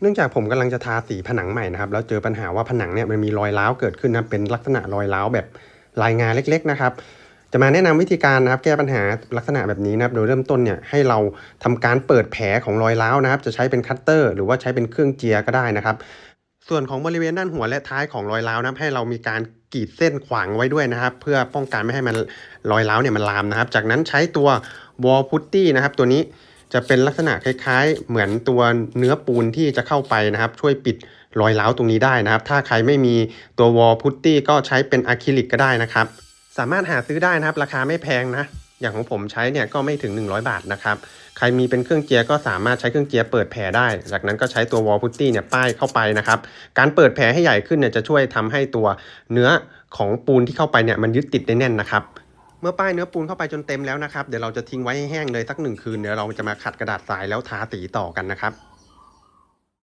เนื่องจากผมกำลังจะทาสีผนังใหม่นะครับแล้วเจอปัญหาว่าผนังเนี่ยมันมีรอยร้าวเกิดขึ้นนะเป็นลักษณะรอยร้าวแบบลายงานเล็ก ๆ นะครับ จะมาแนะนำวิธีการนะครับแก้ปัญหาลักษณะแบบนี้นะครับโดยเริ่มต้นเนี่ยให้เราทำการเปิดแผลของรอยร้าวนะครับ จะใช้เป็นคัตเตอร์ หรือว่าใช้เป็นเครื่องเจียก็ได้นะครับ ส่วนของบริเวณด้านหัวและท้ายของรอยร้าวนะครับให้เรามีการกรีดเส้นขวางไว้ด้วยนะครับ เพื่อป้องกันไม่ให้มันรอยร้าวเนี่ยมันลามนะครับ จากนั้นใช้ตัววอลพุตตี้นะครับตัวนี้ จะเป็นลักษณะคล้ายๆ เหมือนตัวเนื้อปูนที่จะเข้าไปนะครับ ช่วยปิดรอยร้าวตรงนี้ได้นะครับ ถ้าใครไม่มีตัววอลพุตตี้ก็ใช้เป็นอะคริลิกก็ได้นะครับ สามารถหาซื้อได้นะครับ ราคาไม่แพงนะ อย่างของผมใช้เนี่ยก็ไม่ถึง 100 บาทนะครับ ใครมีเป็นเครื่องเจียร์ก็สามารถใช้เครื่องเจียร์เปิดแผลได้ จากนั้นก็ใช้ตัววอลพุตตี้เนี่ยป้ายเข้าไปนะครับ การเปิดแผลให้ใหญ่ขึ้นเนี่ยจะช่วยทำให้ตัวเนื้อของปูนที่เข้าไปเนี่ยมันยึดติดได้แน่นนะครับ เมื่อป้ายเนื้อปูนเข้าไปจนเต็มแล้วนะครับ เดี๋ยวเราจะทิ้งไว้ให้แห้งเลยสักหนึ่งคืน เดี๋ยวเราจะมาขัดกระดาษทรายแล้วทาสีต่อกันนะครับ